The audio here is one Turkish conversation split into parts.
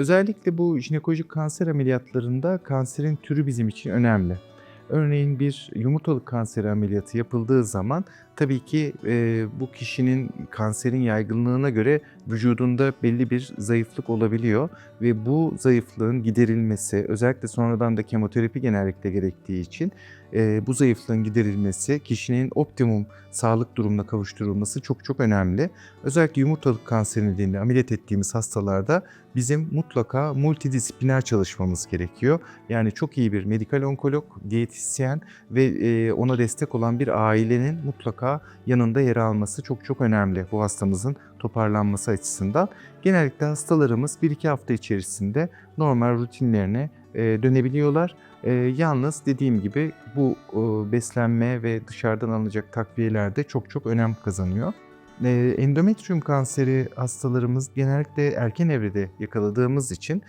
Özellikle bu jinekolojik kanser ameliyatlarında kanserin türü bizim için önemli. Örneğin bir yumurtalık kanseri ameliyatı yapıldığı zaman tabii ki e, bu kişinin kanserin yaygınlığına göre vücudunda belli bir zayıflık olabiliyor ve bu zayıflığın giderilmesi özellikle sonradan da kemoterapi genellikle gerektiği için e, bu zayıflığın giderilmesi kişinin optimum sağlık durumuna kavuşturulması çok çok önemli. Özellikle yumurtalık kanseri nedeniyle ameliyat ettiğimiz hastalarda bizim mutlaka multidisipliner çalışmamız gerekiyor. Yani çok iyi bir medikal onkolog, diyetisyen ve e, ona destek olan bir ailenin mutlaka yanında yer alması çok çok önemli bu hastamızın toparlanması açısından. Genellikle hastalarımız 1-2 hafta içerisinde normal rutinlerine e, dönebiliyorlar. E, yalnız dediğim gibi bu e, beslenme ve dışarıdan alınacak takviyeler de çok çok önem kazanıyor. Endometrium kanseri hastalarımız genellikle erken evrede yakaladığımız için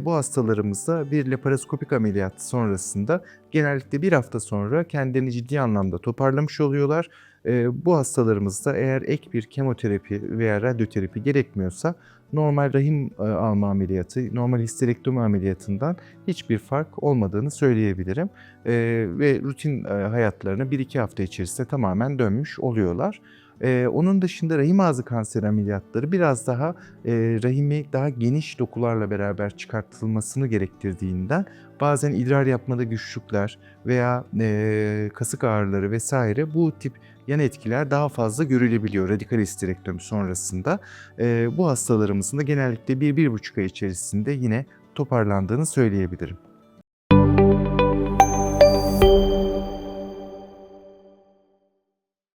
bu hastalarımızda bir laparoskopik ameliyat sonrasında genellikle bir hafta sonra kendilerini ciddi anlamda toparlamış oluyorlar. E, bu hastalarımızda eğer ek bir kemoterapi veya radyoterapi gerekmiyorsa normal rahim e, alma ameliyatı, normal histerektomi ameliyatından hiçbir fark olmadığını söyleyebilirim. E, ve rutin e, hayatlarına 1-2 hafta içerisinde tamamen dönmüş oluyorlar. Ee, onun dışında rahim ağzı kanseri ameliyatları biraz daha e, rahimi daha geniş dokularla beraber çıkartılmasını gerektirdiğinden bazen idrar yapmada güçlükler veya e, kasık ağrıları vesaire bu tip yan etkiler daha fazla görülebiliyor radikal histerektomi sonrasında. E, bu hastalarımızın da genellikle 1-1,5 ay içerisinde yine toparlandığını söyleyebilirim.